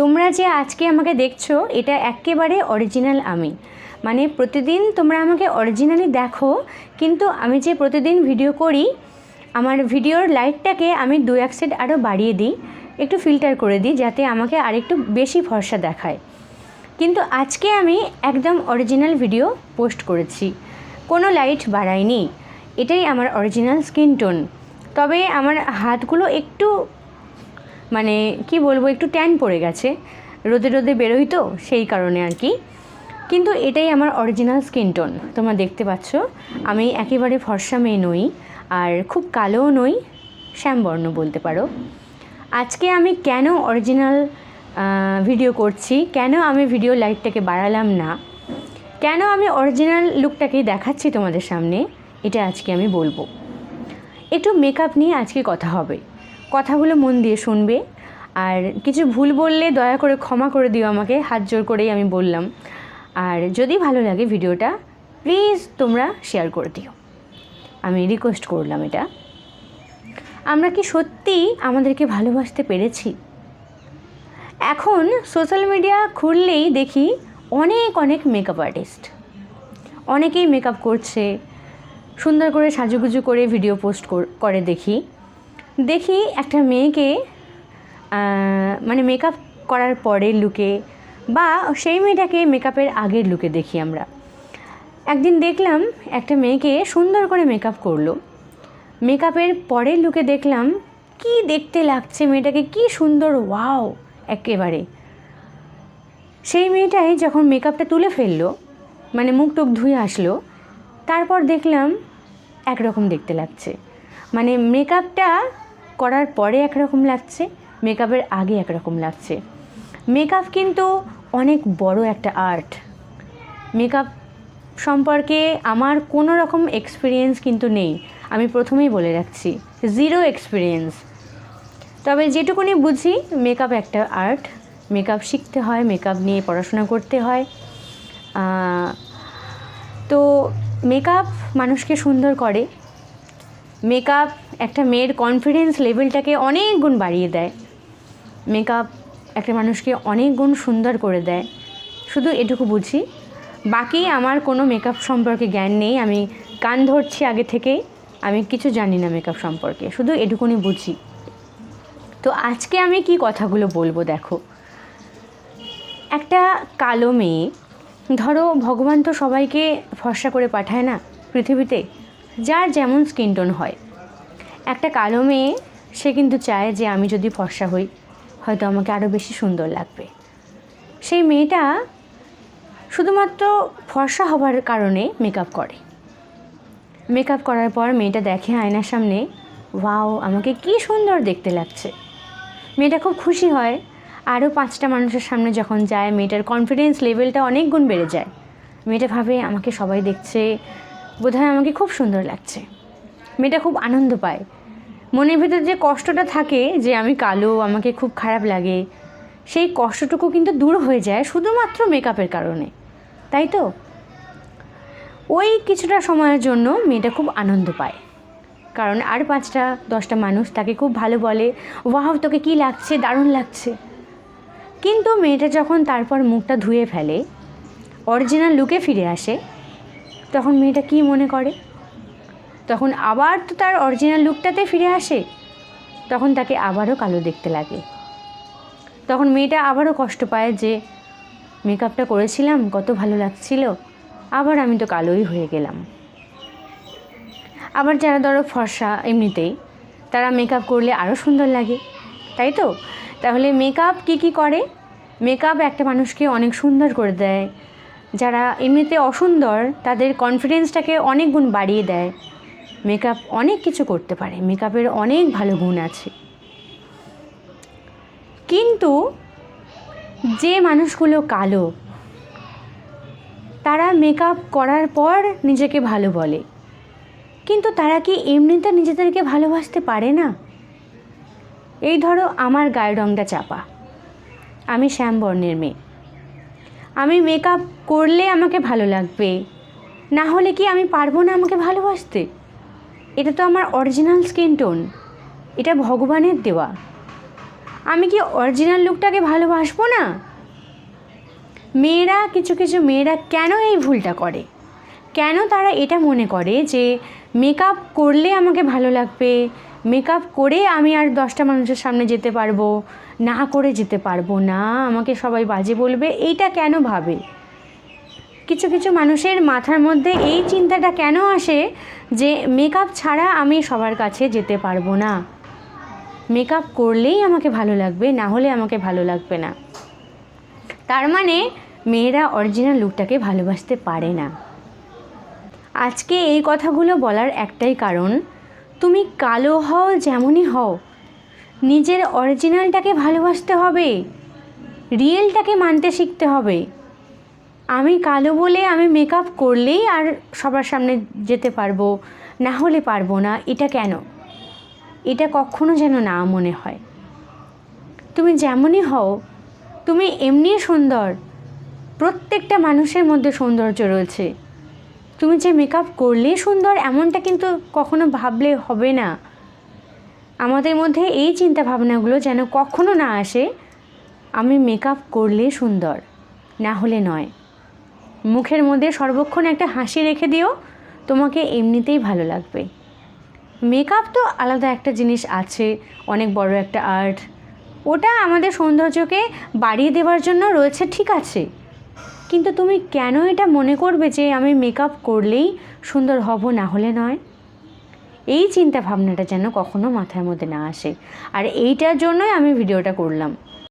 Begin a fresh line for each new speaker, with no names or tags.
তোমরা যে আজকে আমাকে দেখছ, এটা একেবারে অরিজিনাল আমি। মানে প্রতিদিন তোমরা আমাকে অরিজিনালি দেখো, কিন্তু আমি যে প্রতিদিন ভিডিও করি, আমার ভিডিওর লাইটটাকে আমি দু এক সেট আরও বাড়িয়ে দিই, একটু ফিল্টার করে দিই, যাতে আমাকে আরেকটু বেশি ভরসা দেখায়। কিন্তু আজকে আমি একদম অরিজিনাল ভিডিও পোস্ট করেছি। কোনো লাইট বাড়াইনি এটাই আমার অরিজিনাল স্কিন টোন তবে আমার হাতগুলো একটু মানে কি বলব, একটু ট্যান পড়ে গেছে। রোদে রোদে বেরোই তো, সেই কারণে আর কি। কিন্তু এটাই আমার অরিজিনাল স্কিন টোন তোমরা দেখতে পাচ্ছ। আমি একেবারে ফর্সা মেয়ে নই, আর খুব কালোও নই, শ্যামবর্ণ বলতে পারো। আজকে আমি কেন অরিজিনাল ভিডিও করছি? কেন আমি ভিডিও লাইটটাকে বাড়ালাম না? কেন আমি অরিজিনাল লুকটাকেই দেখাচ্ছি তোমাদের সামনে? এটা আজকে আমি বলব। একটু মেকআপ নিয়ে আজকে কথা হবে। কথাগুলো মন দিয়ে শুনবে। আর কিছু ভুল বললে দয়া করে ক্ষমা করে দিও আমাকে, হাত জোর করেই আমি বললাম। আর যদি ভালো লাগে ভিডিওটা প্লিজ তোমরা শেয়ার করে দিও। আমি রিকোয়েস্ট করলাম এটা। আমরা কি সত্যি আমাদেরকে ভালোবাসতে পেরেছি? এখন সোশ্যাল মিডিয়া খুললেই দেখি অনেক অনেক মেকআপ আর্টিস্ট অনেকেই মেকআপ করছে, সুন্দর করে সাজুগুজু করে ভিডিও পোস্ট করে দেখি। দেখি একটা মেয়েকে মানে মেকআপ করার পরের লুকে বা সেই মেয়েটাকে মেকআপের আগের লুকে দেখি আমরা। একদিন দেখলাম একটা মেয়েকে সুন্দর করে মেকআপ করল। মেকআপের পরের লুকে দেখলাম, কি দেখতে লাগছে মেয়েটাকে, কি সুন্দর ওয়াও একেবারে। সেই মেয়েটাই যখন মেকআপটা তুলে ফেলল মানে মুখ টুক ধুয়ে আসলো, তারপর দেখলাম একরকম দেখতে লাগছে। মানে মেকআপটা করার পরে একরকম লাগছে, মেকআপের আগে একরকম লাগছে। মেকআপ কিন্তু অনেক বড় একটা আর্ট। মেকআপ সম্পর্কে আমার কোনো রকম এক্সপিরিয়েন্স কিন্তু নেই। আমি প্রথমেই বলে রাখছি জিরো এক্সপিরিয়েন্স তবে যেটুকুনি বুঝি, মেকআপ একটা আর্ট। মেকআপ শিখতে হয়, মেকআপ নিয়ে পড়াশোনা করতে হয়। তো মেকআপ মানুষকে সুন্দর করে মেকআপ একটা মেয়ের কনফিডেন্স লেভেলটাকে অনেক গুণ বাড়িয়ে দেয়। মেকআপ একটা মানুষকে অনেক গুণ সুন্দর করে দেয়। শুধু এটুকু বুঝি, বাকি আমার কোনো মেকআপ সম্পর্কে জ্ঞান নেই, আমি কান ধরছি আগে থেকেই, আমি কিছু জানি না মেকআপ সম্পর্কে, শুধু এটুকুনি বুঝি। তো আজকে আমি কি কথাগুলো বলব দেখো? একটা কালো মেয়ে, ধরো ভগবান তো সবাইকে ফর্সা করে পাঠায় না পৃথিবীতে? যার যেমন স্কিন টোন হয়। একটা কালো মেয়ে, সে কিন্তু চায় যে আমি যদি ফর্সা হই, হয়তো আমাকে আরও বেশি সুন্দর লাগবে। সেই মেয়েটা শুধুমাত্র ফর্সা হবার কারণে মেকআপ করে। মেকআপ করার পর মেয়েটা দেখে আয়নার সামনে, ওয়াও, আমাকে কি সুন্দর দেখতে লাগছে। মেয়েটা খুব খুশি হয়। আরও পাঁচটা মানুষের সামনে যখন যায়, মেয়েটার কনফিডেন্স লেভেলটা অনেক গুণ বেড়ে যায়। মেয়েটা ভাবে, আমাকে সবাই দেখছে বোধহয় আমাকে খুব সুন্দর লাগছে। মেয়েটা খুব আনন্দ পায়। মনের ভিতর যে কষ্টটা থাকে যে আমি কালো, আমাকে খুব খারাপ লাগে, সেই কষ্টটুকু কিন্তু দূর হয়ে যায় শুধুমাত্র মেকআপের কারণে। তাই তো? ওই কিছুটা সময়ের জন্য মেয়েটা খুব আনন্দ পায়। কারণ আর পাঁচটা, দশটা মানুষ তাকে খুব ভালো বলে ওয়াহ তোকে কি লাগছে? দারুণ লাগছে। কিন্তু মেয়েটা যখন তারপর মুখটা ধুয়ে ফেলে অরিজিনাল লুকে ফিরে আসে তখন মেয়েটা কি মনে করে? তখন আবার তো তার অরিজিনাল লুকটাতে ফিরে আসে। তখন তাকে আবারও কালো দেখতে লাগে। তখন মেয়েটা আবারও কষ্ট পায় যে, মেকআপটা করেছিলাম, কত ভালো লাগছিল, আবার আমি তো কালোই হয়ে গেলাম। আবার যারা ধরো ফর্সা এমনিতেই, তারা মেকআপ করলে আরও সুন্দর লাগে, তাই তো? তাহলে মেকআপ কি কি করে? মেকআপ একটা মানুষকে অনেক সুন্দর করে দেয় যারা এমনিতে অসুন্দর, তাদের কনফিডেন্সটাকে অনেক গুণ বাড়িয়ে দেয়। মেকআপ অনেক কিছু করতে পারে। মেকআপের অনেক ভালো গুণ আছে। কিন্তু যে মানুষগুলো কালো, তারা মেকআপ করার পর নিজেকে ভালো বলে। কিন্তু তারা কি এমনিতে নিজেদেরকে ভালোবাসতে পারে না? এই ধরো আমার গায়ের রঙটা চাপা। আমি শ্যামবর্ণের মেয়ে। আমি মেকআপ করলে আমাকে ভালো লাগবে। না হলে কি আমি পারব না আমাকে ভালোবাসতে? এটা তো আমার অরিজিনাল স্কিন টোন এটা ভগবানের দেওয়া। আমি কি অরিজিনাল লুকটাকে ভালোবাসবো না? মেয়েরা, কিছু কিছু মেয়েরা কেন এই ভুলটা করে? কেন তারা এটা মনে করে যে মেকআপ করলে আমাকে ভালো লাগবে? মেকআপ করে আমি আর দশটা মানুষের সামনে যেতে পারব? না করে যেতে পারব না, আমাকে সবাই বাজে বলবে, এইটা কেন ভাবে? কিছু কিছু মানুষের মাথার মধ্যে এই চিন্তাটা কেন আসে যে মেকআপ ছাড়া আমি সবার কাছে যেতে পারব না? মেকআপ করলেই আমাকে ভালো লাগবে, না হলে আমাকে ভালো লাগবে না। তার মানে মেয়েরা অরিজিনাল লুকটাকে ভালোবাসতে পারে না। আজকে এই কথাগুলো বলার একটাই কারণ, তুমি কালো হও যেমনই হও নিজের অরিজিনালটাকে ভালোবাসতে হবে। রিয়েলটাকে মানতে শিখতে হবে। আমি কালো বলে আমি মেকআপ করলেই আর সবার সামনে যেতে পারব, না হলে পারব না, এটা কেন? এটা কখনো যেন না মনে হয়। তুমি যেমনই হও, তুমি এমনি সুন্দর। প্রত্যেকটা মানুষের মধ্যে সৌন্দর্য রয়েছে। তুমি যে মেকআপ করলেই সুন্দর, এমনটা কিন্তু কখনো ভাবলে হবে না। আমাদের মধ্যে এই চিন্তা ভাবনাগুলো যেন কখনো না আসে, আমি মেকআপ করলে সুন্দর, না হলে নয়। মুখের মধ্যে সর্বক্ষণ একটা হাসি রেখে দিও, তোমাকে এমনিতেই ভালো লাগবে। মেকআপ তো আলাদা একটা জিনিস আছে, অনেক বড় একটা আর্ট ওটা আমাদের সৌন্দর্যকে বাড়িয়ে দেওয়ার জন্য রয়েছে, ঠিক আছে। কিন্তু তুমি কেন এটা মনে করবে যে আমি মেকআপ করলেই সুন্দর হব, না হলে নয়? এই চিন্তা ভাবনাটা যেন কখনো মাথার মধ্যে না আসে। আর এইটার জন্যই আমি ভিডিওটা করলাম।